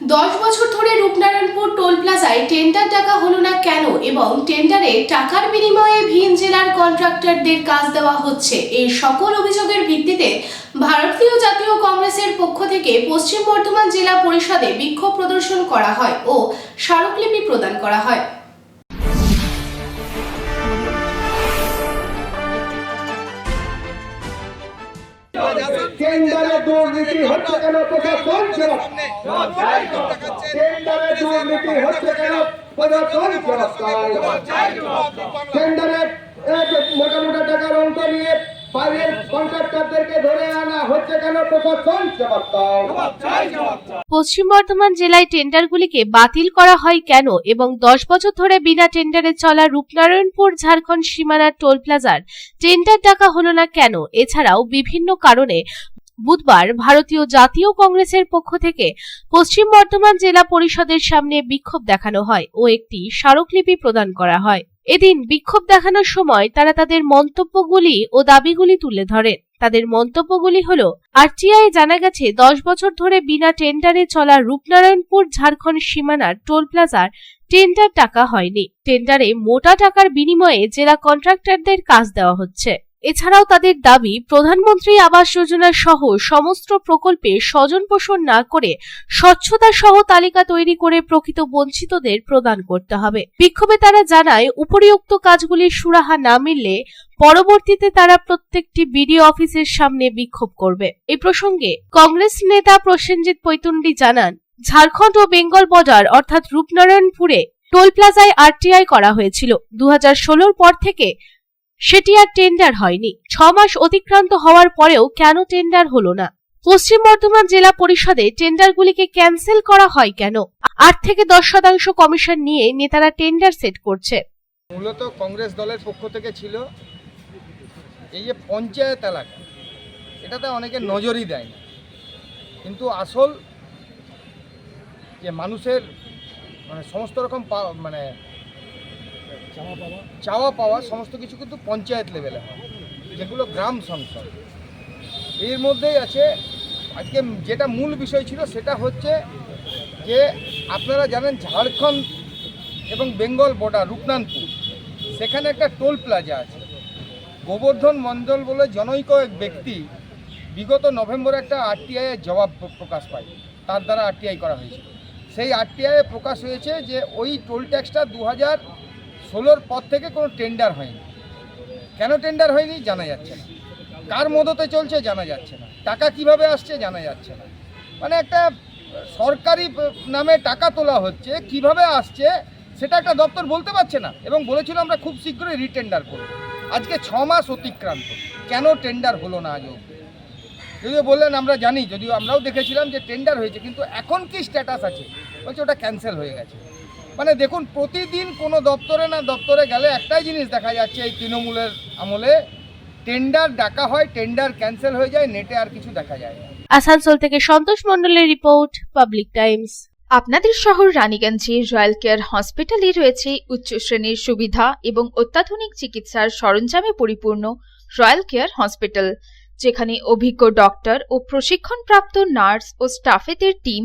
দশ বছর ধরে রূপনারায়ণপুর টোল প্লাজায় টেন্ডার ডাকা হলো না কেন এবং টেন্ডারে টাকার বিনিময়ে ভিন জেলার কন্ট্রাক্টরদের কাজ দেওয়া হচ্ছে? এই সকল অভিযোগের ভিত্তিতে ভারতীয় জাতীয় কংগ্রেসের পক্ষ থেকে পশ্চিম বর্ধমান জেলা পরিষদে বিক্ষোভ প্রদর্শন করা হয় ও স্মারকলিপি প্রদান করা হয়। টেন্ডারে দুর্নীতি হচ্ছে কেন প্রশাসন সেবক টেন্ডারে দুর্নীতি হচ্ছে কেন প্রশাসন সেবক টেন্ডারে মোটা মোটা টাকার অঙ্ক নিয়ে পশ্চিম বর্ধমান জেলায় টেন্ডারগুলিকে বাতিল করা হয় কেন এবং দশ বছর ধরে বিনা টেন্ডারে চলা রূপনারায়ণপুর ঝাড়খণ্ড সীমানার টোল প্লাজার টেন্ডার ডাকা হলো না কেন? এছাড়াও বিভিন্ন কারণে বুধবার ভারতীয় জাতীয় কংগ্রেসের পক্ষ থেকে পশ্চিম বর্ধমান জেলা পরিষদের সামনে বিক্ষোভ দেখানো হয় ও একটি স্মারকলিপি প্রদান করা হয়। এদিন বিক্ষোভ দেখানোর সময় তারা তাদের মন্তব্যগুলি ও দাবিগুলি তুলে ধরেন তাদের মন্তব্যগুলি হল, আরটিআই জানা গেছে, দশ বছর ধরে বিনা টেন্ডারে চলা রূপনারায়ণপুর ঝাড়খণ্ড সীমানার টোল প্লাজার টেন্ডার টাকা হয়নি। টেন্ডারে মোটা টাকার বিনিময়ে জেলা কন্ট্রাক্টরদের কাজ দেওয়া হচ্ছে। এছাড়াও তাদের দাবি, প্রধানমন্ত্রী আবাস যোজনা সহ সমস্ত প্রকল্পে স্বজন পোষণ না করে স্বচ্ছতা সহ তালিকা তৈরি করে প্রকৃত বঞ্চিতদের প্রদান করতে হবে। বিক্ষোভে তারা জানায়, উপরিউক্ত কাজগুলির সুরাহা না মিললে পরবর্তীতে তারা প্রত্যেকটি বিডিও অফিসের সামনে বিক্ষোভ করবে। এই প্রসঙ্গে কংগ্রেস নেতা প্রসেনজিৎ পৈতুন্ডি জানান, ঝাড়খণ্ড ও বেঙ্গল বর্ডার অর্থাৎ রূপনারায়ণপুরে টোল প্লাজায় আরটিআই করা হয়েছিল। দু হাজার পর থেকে সেটি আর টেন্ডার হয়নি। ছ মাস অতিক্রান্ত হওয়ার পরেও কেন টেন্ডার হলো না? পশ্চিম বর্ধমান জেলা পরিষদে টেন্ডারগুলিকে ক্যান্সেল করা হয় কেন? আট থেকে দশ শতাংশ কমিশন নিয়ে নেতারা টেন্ডার সেট করছে। মূলত কংগ্রেস দলের পক্ষ থেকে ছিল এই যে পঞ্চায়েত এলাকা, এটাতে অনেকে নজরই দেয় না কিন্তু আসল যে মানুষের মানে সমস্ত রকম মানে চাওয়া পাওয়া সমস্ত কিছু কিন্তু পঞ্চায়েত লেভেলে হয়, যেগুলো গ্রাম সংসদ। এর মধ্যেই আছে, আজকে যেটা মূল বিষয় ছিল সেটা হচ্ছে যে আপনারা জানেন ঝাড়খণ্ড এবং বেঙ্গল বর্ডার রূপনানপুর, সেখানে একটা টোল প্লাজা আছে। গোবর্ধন মণ্ডল বলে জনৈক এক ব্যক্তি বিগত নভেম্বরে একটা আরটিআই এর জবাব প্রকাশ পায়। তার দ্বারা আরটিআই করা হয়েছে সেই আরটিআই এ প্রকাশ হয়েছে যে ওই টোল ট্যাক্সটা দু হাজার ষোলোর পর থেকে কোনো টেন্ডার হয়নি। কেন টেন্ডার হয়নি জানা যাচ্ছে না। কার মদতে চলছে জানা যাচ্ছে না। টাকা কীভাবে আসছে জানা যাচ্ছে না। মানে একটা সরকারি নামে টাকা তোলা হচ্ছে, কীভাবে আসছে সেটা একটা দপ্তর বলতে পারছে না এবং বলেছিল আমরা খুব শীঘ্রই রিটেন্ডার করব। আজকে ছ মাস অতিক্রান্ত। কেন টেন্ডার হলো না আজও যদিও বললেন, আমরা জানি, যদিও আমরাও দেখেছিলাম যে টেন্ডার হয়েছে, কিন্তু এখন কি স্ট্যাটাস আছে? বলছে ওটা ক্যান্সেল হয়ে গেছে। মানে দেখুন, প্রতিদিন কোনো দপ্তরে না দপ্তরে গেলে একটাই জিনিস দেখা যাচ্ছে এই তৃণমূলের আমলে টেন্ডার ডাকা হয় টেন্ডার ক্যান্সেল হয়ে যায় নেটে আর কিছু দেখা যায় না। আসানসোল থেকে সন্তোষ মন্ডলের রিপোর্ট, পাবলিক টাইমস। আপনাদের শহর রানীগঞ্জে রয়্যাল কেয়ার হসপিটালে রয়েছে উচ্চ শ্রেণির সুবিধা এবং অত্যাধুনিক চিকিৎসার সরঞ্জামে পরিপূর্ণ রয়্যাল কেয়ার হসপিটাল, যেখানে অভিজ্ঞ ডক্টর ও প্রশিক্ষণপ্রাপ্ত নার্স ও স্টাফেদের টিম